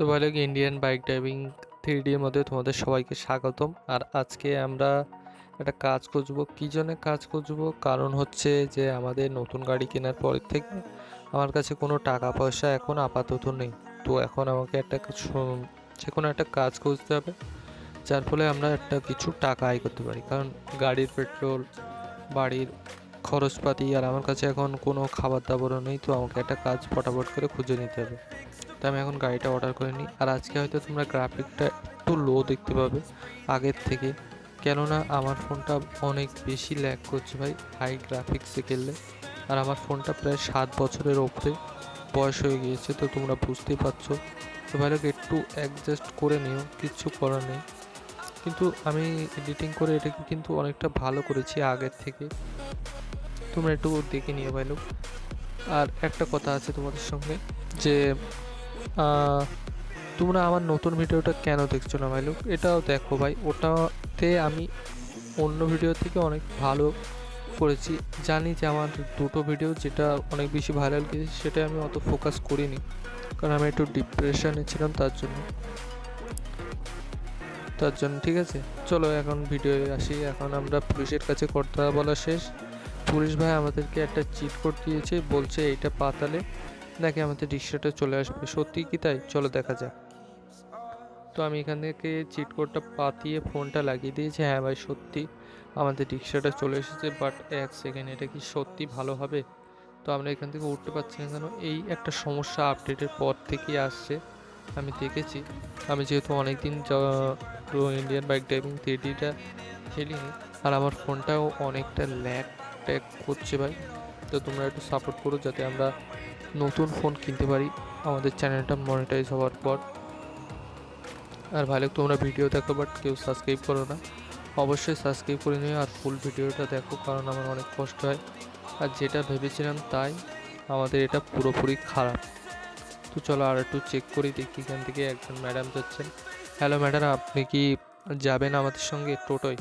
তো ভালো Indian bike driving three ডির মধ্যে তোমাদের সবাইকে স্বাগতম। আর আজকে আমরা একটা কাজ খুঁজবো। কী জন্য কাজ খুঁজবো? কারণ হচ্ছে যে আমাদের নতুন গাড়ি কেনার পর থেকে আমার কাছে কোনো টাকা পয়সা এখন আপাতত নেই। তো এখন আমাকে একটা কিছু- যে কোনো একটা কাজ খুঁজতে হবে। যার ফলে আমরা একটা কিছু টাকা আয় করতে পারি। কারণ গাড়ির পেট্রোল, বাড়ির খরচপাতি আর আমার কাছে এখন কোনো খাবার দাবারও নেই। তো আমাকে একটা কাজ ফটাফট করে খুঁজে নিতে হবে। তো আমি এখন গাড়িটা অর্ডার করে নিই। আর আজকে হয়তো তোমরা গ্রাফিকটা একটু লো দেখতে পাবে আগের থেকে। কেননা আমার ফোনটা অনেক বেশি ল্যাগ করছে ভাই হাই গ্রাফিক্সে খেললে আর আমার ফোনটা প্রায় সাত বছরের ওপরে বয়স হয়ে গিয়েছে, তো তোমরা বুঝতেই পারছ। তো ভালো একটু অ্যাডজাস্ট করে নিও কিচ্ছু করার নেই। কিন্তু আমি এডিটিং করে এটাকে কিন্তু অনেকটা ভালো করেছি আগের থেকে। তোমরা একটু দেখে নিও ভাই লোক। আর একটা কথা আছে তোমাদের সঙ্গে, যে তোমরা আমার নতুন ভিডিওটা কেন দেখছ না ভাই? লোক, এটাও দেখো ভাই, ওটাতে আমি অন্য ভিডিও থেকে অনেক ভালো করেছি। জানি যে আমার দুটো ভিডিও যেটা অনেক বেশি ভাইরাল গিয়েছে সেটা আমি অত ফোকাস করিনি। কারণ আমি একটু ডিপ্রেশনে ছিলাম তার জন্য। তার জন্য, ঠিক আছে? চলো এখন ভিডিও আসি। এখন আমরা পুলিশের কাছে কথা বলা শেষ। পুলিশ ভাই আমাদেরকে একটা চিট কোড দিয়েছে, বলছে এইটা পাতালে। নাকি আমাদের রিক্সাটা চলে আসবে? সত্যি কি তাই? চলো দেখা যাক। তো আমি এখান থেকে চিট কোডটা পাতিয়ে ফোনটা লাগিয়ে দিয়েছি। হ্যাঁ ভাই, সত্যি আমাদের রিক্সাটা চলে এসেছে বাট এক সেকেন্ড এটা কি সত্যি ভালো হবে? তো আমরা এখান থেকে উঠতে পারছি না কেন? এই একটা সমস্যা আপডেটের পর থেকেই আসছে। আমি দেখেছি। আমি যেহেতু অনেকদিন ইন্ডিয়ান বাইক ড্রাইভিং থ্রিডিটা খেলিনি, আর আমার ফোনটাও অনেকটা ল্যাগ ট্যাগ করছে ভাই। তো তোমরা একটু সাপোর্ট করো যাতে আমরা নতুন ফোন কিনতে পারি। আমাদের চ্যানেলটা মনিটাইজ হওয়ার পর। আর ভালো তোমরা ভিডিও দেখো বাট কেউ সাবস্ক্রাইব করো না। অবশ্যই সাবস্ক্রাইব করে নিও আর ফুল ভিডিওটা দেখো, কারণ আমার অনেক কষ্ট হয়। আর যেটা ভেবেছিলাম তাই, আমাদের এটা পুরোপুরি খারাপ। তো চলো আর একটু চেক করি, দেখি এখান থেকে একজন ম্যাডাম যাচ্ছেন। হ্যালো ম্যাডাম আপনি কি যাবেন আমাদের সঙ্গে? টোটোয়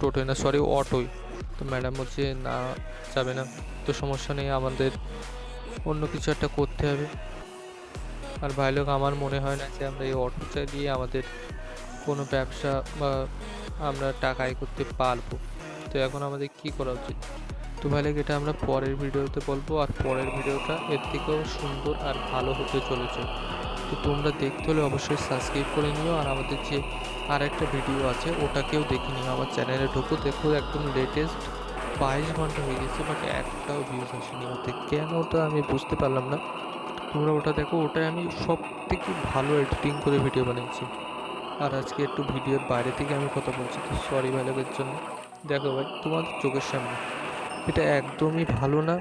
টোটোয় না সরি অটোয় তো ম্যাডাম বলছে, না, যাবে না। তো সমস্যা নেই, আমাদের অন্য কিছু একটা করতে হবে। আর ভাই লোক, আমার মনে হয় না যে আমরা এই অটো চালিয়ে আমাদের কোনো ব্যবসা বা আমরা টাকা করতে পারব। তো এখন আমাদের কি করা উচিত? তো ভাই লোক, এটা আমরা পরের ভিডিওতে বলব। আর পরের ভিডিওটা এর থেকেও সুন্দর আর ভালো হতে চলেছে। তো তোমরা দেখতে হলে অবশ্যই সাবস্ক্রাইব করে নিও। আর আমাদের যে আর একটা ভিডিও আছে, ওটাকেও দেখে নিও। আমার চ্যানেলে ঢুকো, দেখো একদম লেটেস্ট বাইশ ঘণ্টা হয়ে গেছে বাট একটাও ভিউজ আসেনি। ওতে কেন ওটা আমি বুঝতে পারলাম না। তোমরা ওটা দেখো ওটাই আমি সব থেকে ভালো এডিটিং করে ভিডিও বানিয়েছি। আর আজকে একটু ভিডিওর বাইরে থেকে আমি কথা বলছি, তো সরি ভাই লোকের জন্য। দেখো ভাই, তোমাদের চোখের সামনে। এটা একদমই ভালো না